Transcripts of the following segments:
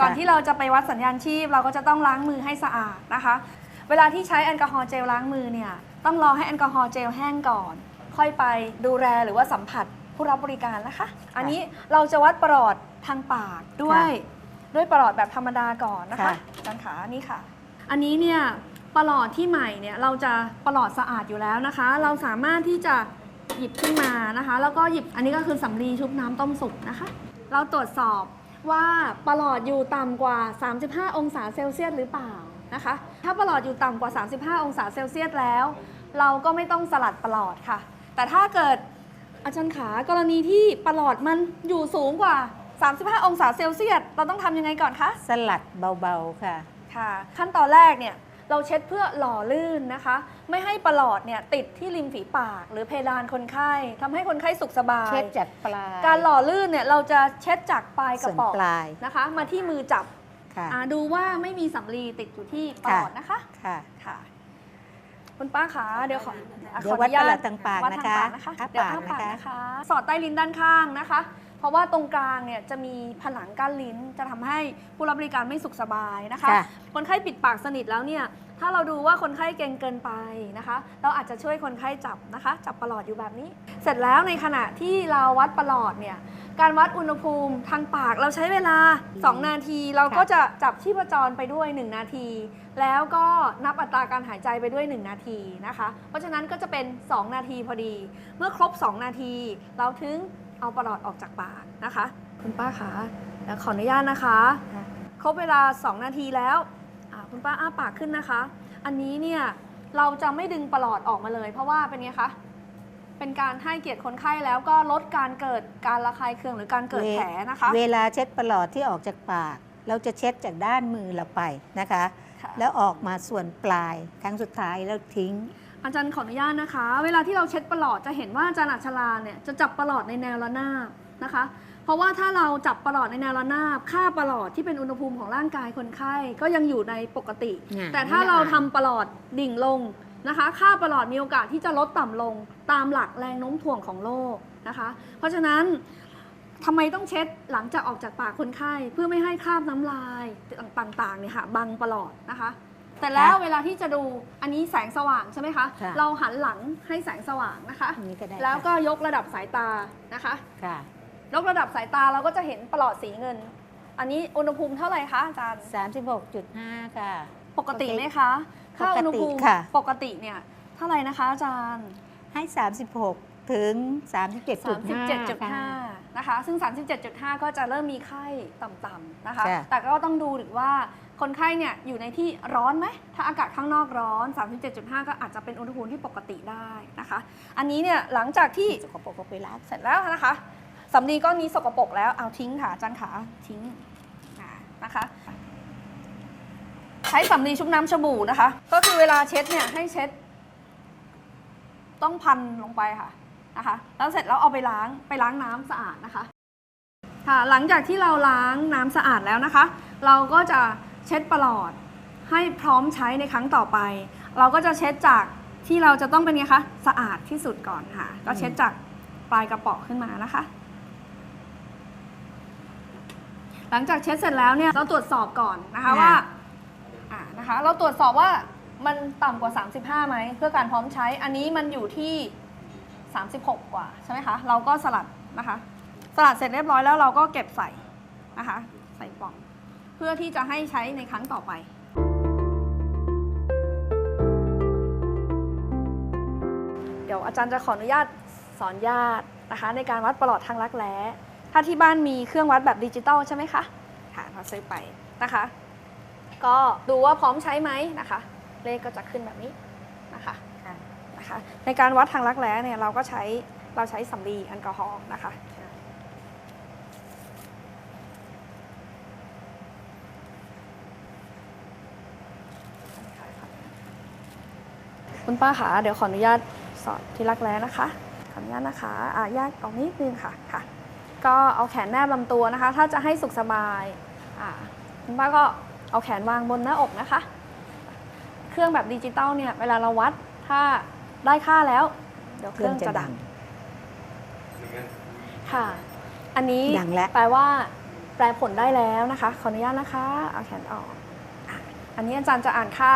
ก่อนค่ะที่เราจะไปวัดสัญญาณชีพ เราก็จะต้องล้างมือให้สะอาดนะคะ เวลาที่ใช้แอลกอฮอล์เจลล้างมือเนี่ย ต้องรอให้แอลกอฮอล์เจลแห้งก่อน ค่อยไปดูแลหรือว่าสัมผัสผู้รับบริการนะคะ อันนี้เราจะวัดประหลอดทางปากด้วย ด้วยประหลอดแบบธรรมดาก่อนนะคะค่ะอาจารย์ขานี่ค่ะ อันนี้เนี่ยประหลอดที่ใหม่เนี่ยเราจะประหลอดสะอาดอยู่แล้วนะคะ เราสามารถที่จะหยิบขึ้นมานะคะ แล้วก็หยิบอันนี้ก็คือสำลีชุบน้ำต้มสุกนะคะ เราตรวจสอบ ว่าประหลอดอยู่ต่ำกว่า 35 องศาเซลเซียสหรือเปล่านะคะ ถ้าประหลอดอยู่ต่ำกว่า 35 องศาเซลเซียสแล้ว เราก็ไม่ต้องสลัดประหลอดค่ะ แต่ถ้าเกิดอาจารย์ขากรณีที่ประหลอดมันอยู่สูงกว่า 35 องศาเซลเซียสเราต้องทำยังไงก่อนคะ สลัดเบาๆค่ะ ค่ะ ขั้นตอนแรกเนี่ย เราเช็ดเพื่อหล่อลื่นนะคะ ไม่ให้ประหลอดเนี่ยติดที่ริมฝีปาก หรือเพดานคนไข้ทำให้คนไข้สุขสบาย เช็ดจากปลาย การหล่อลื่นเนี่ยเราจะเช็ดจากปลายกระส่วนป๋องปลาย นะคะ มาที่มือจับค่ะ อ่าดูว่าไม่มีสำลีติดอยู่ที่ปลอดนะคะค่ะ ค่ะ คุณป้าคะเดี๋ยวขออะเดี๋ยวขอวัอดนุญาประหลัตดทางปากวัดนะทางคะปากนะคะอ้าเดี๋ยวปากอ้าปากนะคะ นะคะ สอดใต้ลิ้นด้านข้างนะคะ เพราะว่าตรงกลางเนี่ยจะมีผนังกั้นลิ้นจะทำให้ผู้รับบริการไม่สุขสบายนะคะ ค่ะ คนไข้ปิดปากสนิทแล้วเนี่ย ถ้าเราดูว่าคนไข้เกร็งเกินไปนะคะ เราอาจจะช่วยคนไข้จับนะคะ จับประหลอดอยู่แบบนี้ เสร็จแล้วในขณะที่เราวัดประหลอดเนี่ยการวัดอุณหภูมิทางปากเราใช้เวลา 2 นาที เราก็จะจับชีพจรไปด้วย 1 นาที แล้วก็นับอัตราการหายใจไปด้วย 1 นาทีนะคะ เพราะฉะนั้นก็จะเป็น 2 นาทีพอดี เมื่อครบ 2 นาที เราถึงเอาประหลอดออกจากปากนะคะ คุณป้าคะขออนุญาตนะคะ ครบเวลา 2 นาทีแล้ว คุณป้าอ้าปากขึ้นนะคะ อันนี้เนี่ยเราจะไม่ดึงประหลอดออกมาเลย เพราะว่าเป็นไงคะ เป็นการให้เกียรติคนไข้แล้วก็ลดการเกิดการระคายเคืองหรือการเกิดแผลนะคะ เวลาเช็ดประหลอดที่ออกจากปาก เราจะเช็ดจากด้านมือเราไปนะคะค่ะแล้วออกมาส่วนปลายครั้งสุดท้ายแล้วทิ้ง อาจารย์ขออนุญาตนะคะ เวลาที่เราเช็ดประหลอดจะเห็นว่าอาจารย์อัชราเนี่ยจะจับประหลอดในแนวระนาบนะคะ เพราะว่าถ้าเราจับประหลอดในแนวระนาบ ค่าประหลอดที่เป็นอุณหภูมิของร่างกายคนไข้ก็ยังอยู่ในปกติ อ่า แต่ถ้าเราทำประหลอดดิ่งลงนะคะ ค่าประหลอดมีโอกาสที่จะลดต่ำลงตามหลักแรงโน้มถ่วงของโลกนะคะ เพราะฉะนั้นทำไมต้องเช็ดหลังจากออกจากปากคนไข้ เพื่อไม่ให้คราบน้ำลายต่างๆเนี่ยค่ะบังประหลอดนะคะ แต่แล้วเวลาที่จะดูอันนี้แสงสว่างใช่ไหมคะ ค่ะ เราหันหลังให้แสงสว่างนะคะ อันนี้ก็ได้แล้วก็ค่ะยกระดับสายตานะคะ ค่ะ ยกระดับสายตาเราก็จะเห็นประหลอดสีเงิน อันนี้อุณหภูมิเท่าไหร่คะอาจารย์ 36.5 ค่ะ ปกติไหมคะค่าอุณหภูมิปกติค่ะปกติเนี่ยเท่าไหร่นะคะอาจารย์ให้ 36 ถึง37.5 37.5นะคะ ซึ่ง 37.5 ก็จะเริ่มมีไข้ต่ำๆนะคะค่ะแต่ก็ต้องดูหรือว่าคนไข้เนี่ยอยู่ในที่ร้อนไหม ถ้าอากาศข้างนอกร้อน 37.5 ก็อาจจะเป็นอุณหภูมิที่ปกติได้นะคะ อันนี้เนี่ยหลังจากที่สกปรกก็ไปล้างเสร็จแล้วนะคะ สำลีก้อนนี้สกปรกแล้วเอาทิ้งค่ะจารย์ขาทิ้งนะคะ ใช้สำลีชุบน้ำชบูนะคะ ก็คือเวลาเช็ดเนี่ยให้เช็ด ต้องพันลงไปค่ะนะคะ แล้วเสร็จแล้วเอาไปล้างไปล้างน้ำสะอาดนะคะค่ะหลังจากที่เราล้างน้ำสะอาดแล้วนะคะ เราก็จะเช็ดประหลอดให้พร้อมใช้ในครั้งต่อไป เราก็จะเช็ดจากที่เราจะต้องเป็นไงคะสะอาดที่สุดก่อนค่ะ ก็เช็ดจากปลายกระป๋อขึ้นมานะคะ หลังจากเช็ดเสร็จแล้วเนี่ยเราตรวจสอบก่อนนะคะค่ะว่าอ่านะคะเราตรวจสอบว่ามันต่ำกว่า 35ไหมเพื่อการพร้อมใช้อันนี้มันอยู่ที่ 36 กว่าใช่ไหมคะเราก็สลัดนะคะสลัดเสร็จเรียบร้อยแล้วเราก็เก็บใส่นะคะใส่กล่อง เพื่อที่จะให้ใช้ในครั้งต่อไป เดี๋ยวอาจารย์จะขออนุญาตสอนญาตินะคะ ในการวัดประหลอดทางรักแร้ ถ้าที่บ้านมีเครื่องวัดแบบดิจิตอลใช่ไหมคะค่ะเราซื้อไปนะคะ ก็ดูว่าพร้อมใช้ไหมนะคะ เลขก็จะขึ้นแบบนี้นะคะนะคะในการวัดทางรักแร้เนี่ยเราก็ใช้เราใช้สำลีแอลกอฮอล์นะคะคุณป้าคะเดี๋ยวขออนุญาตสอนที่รักแร้นะคะขออนุญาตนะคะอะแยกออกนิดนึงค่ะค่ะ ก็เอาแขนแนบลำตัวนะคะ ถ้าจะให้สุขสบายอ่าคุณป้าก็เอาแขนวางบนหน้าอกนะคะ เครื่องแบบดิจิตอลเนี่ยเวลาเราวัดถ้าได้ค่าแล้ว เดี๋ยวเคเครื่รื่อองงจะจะดัดังงค่ะ อันนี้ดังแล้วแปลว่า แปลผลได้แล้วนะคะ ขออนุญาตนะคะ เอาแขนออกอะอันนี้อาจารย์จะอ่านค่า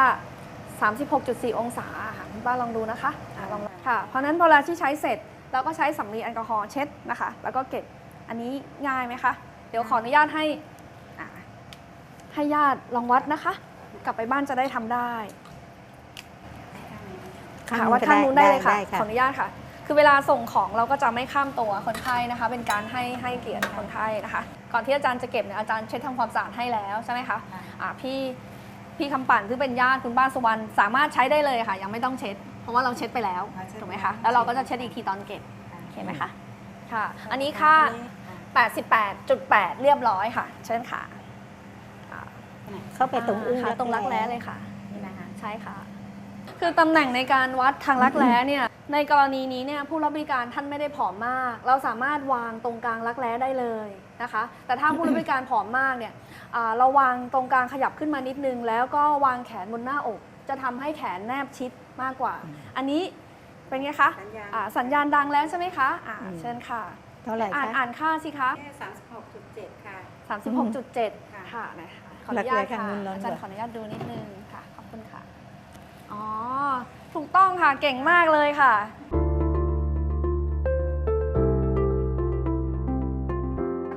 36.4 องศาค่ะคุณป้าลองดูนะคะอะลองค่ะ เพราะฉะนั้นพอเวลาที่ใช้เสร็จเราก็ใช้สำลีแอลกอฮอล์เช็ดนะคะ แล้วก็เก็บ อันนี้ง่ายไหมคะ เดี๋ยวขออนุญาตให้อะให้ญาติลองวัดนะคะ กลับไปบ้านจะได้ทำได้ค่ะวัดข้างนู้นได้เลยค่ะ ขออนุญาตค่ะ คือเวลาส่งของเราก็จะไม่ข้ามตัวคนไข้นะคะ เป็นการให้ให้เกียรติคนไข้นะคะ ก่อนที่อาจารย์จะเก็บเนี่ยอาจารย์เช็ดทำความสะอาดให้แล้วใช่ไหมคะอ่าพี่พี่คำปั่นซึ่งเป็นญาติคุณป้าสุวรรณสามารถใช้ได้เลยค่ะ ยังไม่ต้องเช็ด เพราะว่าเราเช็ดไปแล้วถูกไหมคะแล้วเราก็จะเช็ดอีกทีตอนเก็บโอเคไหมคะค่ะ อันนี้ค่า 88.8 เรียบร้อยค่ะ เชิญค่ะอ่าเข้าไปตรงอื้อค่ะตรงรักแร้เลยค่ะนี่นะคะใช่ค่ะ คือตำแหน่งในการวัดทางรักแร้เนี่ยในกรณีนี้เนี่ยผู้รับบริการท่านไม่ได้ผอมมาก เราสามารถวางตรงกลางรักแร้ได้เลยนะคะ แต่ถ้าผู้รับบริการผอมมากเนี่ยอ่าเราวางตรงกลางขยับขึ้นมานิดนึง แล้วก็วางแขนบนหน้าอก จะทำให้แขนแนบชิดมากกว่า อันนี้เป็นไงคะสัญญาณอ่าสัญญาณดังแล้วใช่ไหมคะอ่าอืมเชิญค่ะ เท่าไหร่อ่านคะ อ่านค่าสิคะ แค่สามสิบหกจุดเจ็ดค่ะ 36.7ค่ะค่ะนะคะขออนุญาตรักแร้ข้างค่ะนู้นร้อนอาจารย์กว่า ขออนุญาตดูนิดนึงค่ะ ขอบคุณค่ะ อ๋อ ถูกต้องค่ะ เก่งมากเลยค่ะ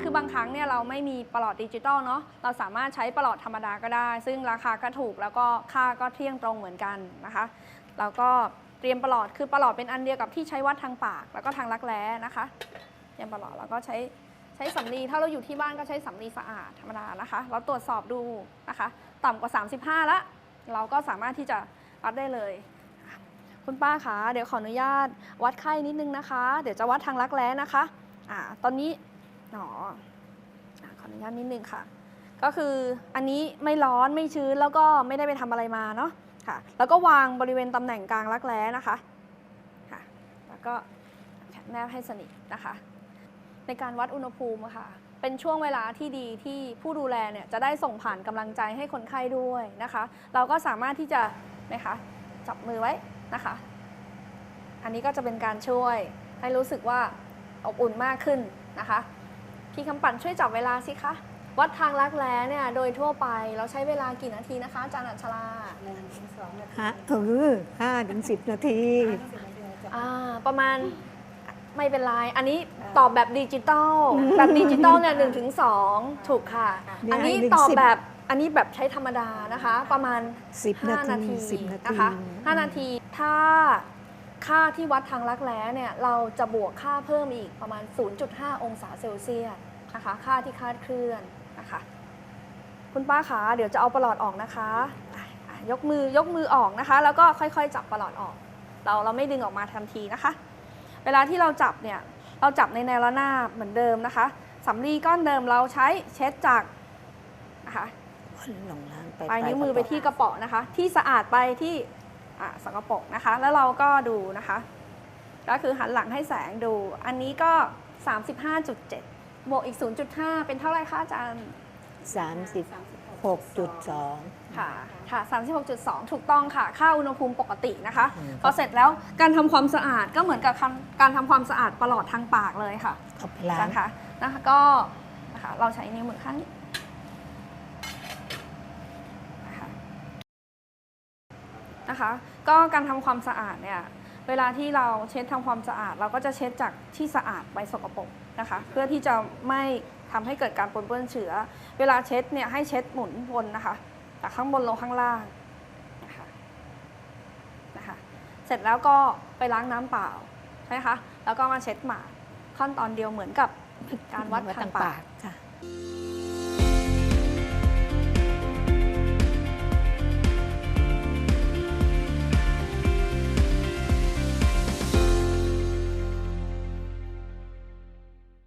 คือบางครั้งเนี่ยเราไม่มีประหลอดดิจิตอลเนาะ เราสามารถใช้ประหลอดธรรมดาก็ได้ ซึ่งราคาก็ถูกแล้วก็ค่าก็เที่ยงตรงเหมือนกันนะคะ แล้วก็เตรียมประหลอด คือประหลอดเป็นอันเดียวกับที่ใช้วัดทางปาก แล้วก็ทางรักแร้นะคะ เยมประหลอดแล้วก็ใช้ใช้สำลีถ้าเราอยู่ที่บ้านก็ใช้สำลีสะอาดธรรมดานะคะเราตรวจสอบดูนะคะ ต่ำกว่า 35ละเราก็สามารถที่จะวัดได้เลย คุณป้าคะเดี๋ยวขออนุญาตวัดไข้นิดนึงนะคะ เดี๋ยวจะวัดทางรักแร้นะคะอ่าตอนนี้หนออ่าขออนุญาตนิดนึงค่ะ ก็คืออันนี้ไม่ร้อนไม่ชื้นแล้วก็ไม่ได้ไปทำอะไรมาเนาะค่ะ แล้วก็วางบริเวณตำแหน่งกลางรักแร้นะคะค่ะ แล้วก็แนบให้สนิทนะคะ ในการวัดอุณหภูมิอะค่ะ เป็นช่วงเวลาที่ดีที่ผู้ดูแลเนี่ยจะได้ส่งผ่านกำลังใจให้คนไข้ด้วยนะคะ เราก็สามารถที่จะนะคะจับมือไว้นะคะ อันนี้ก็จะเป็นการช่วย ให้รู้สึกว่าอบอุ่นมากขึ้นนะคะพี่คำปั่นช่วยจับเวลาสิคะวัดทางรักแร้เนี่ยโดยทั่วไปเราใช้เวลากี่นาทีนะคะอาจารย์อัญชลาหนึ่งถึงสองนาทีฮะเออห้าถึงสิบนาทีห้าถึงสิบนาทีจะอ่าประมาณไม่เป็นไร อันนี้ ตอบแบบดิจิตอลแบบดิจิตอลเนี่ยหนึ่งถึงสองถูกค่ะเนี่ยอันนี้หนึ่งตอบสิบแบบอันนี้แบบใช้ธรรมดานะคะ ประมาณสิบนา5นาทีทีสิบนาทีนะคะ5นาทีถ้าค่าที่วัดทางรักแร้เนี่ยเราจะบวกค่าเพิ่มอีกประมาณ 0.5 องศาเซลเซียสนะคะค่าที่คลาดเคลื่อนนะคะคุณป้าคะเดี๋ยวจะเอาประหลอดออกนะคะอะอะยกมือยกมือออกนะคะ แล้วก็ค่อยๆ จับประหลอดออก เราเราไม่ดึงออกมาทันทีนะคะ เวลาที่เราจับเนี่ย เราจับในแนวระนาบเหมือนเดิมนะคะสำลีก้อนเดิมเราใช้เช็ดจากนะคะลงล่างไปปลายนิ้วมือไปที่กระเป๋อนะคะ ที่สะอาดไปที่อะสกปรกนะคะ แล้วเราก็ดูนะคะ ก็คือหันหลังให้แสงดู อันนี้ก็ 35.7 บวกอีก 0.5 เป็นเท่าไหร่คะอาจารย์สามสิบสามสิบหกจุดสองค่ะค่ะ36.2 ถูกต้องค่ะ ค่าอุณหภูมิปกตินะคะ อืม พอเสร็จแล้วการทำความสะอาดก็เหมือนกับการการทำความสะอาดประหลอดทางปากเลยค่ะเอาไปล้างนะคะนะคะก็นะคะเราใช้นิ้วมือข้างนี้นะคะนะคะ ก็การทำความสะอาดเนี่ย เวลาที่เราเช็ดทำความสะอาด เราก็จะเช็ดจากที่สะอาดไปสกปรกนะคะ เพื่อที่จะไม่ ทำให้เกิดการปนเปื้อนเชื้อ เวลาเช็ดเนี่ยให้เช็ดหมุนวนนะคะจากข้างบนลงข้างล่างนะคะนะคะ เสร็จแล้วก็ไปล้างน้ำเปล่าใช่ไหมคะ แล้วก็มาเช็ดหมาขั้นตอนเดียวเหมือนกับการวัดทางปากค่ะ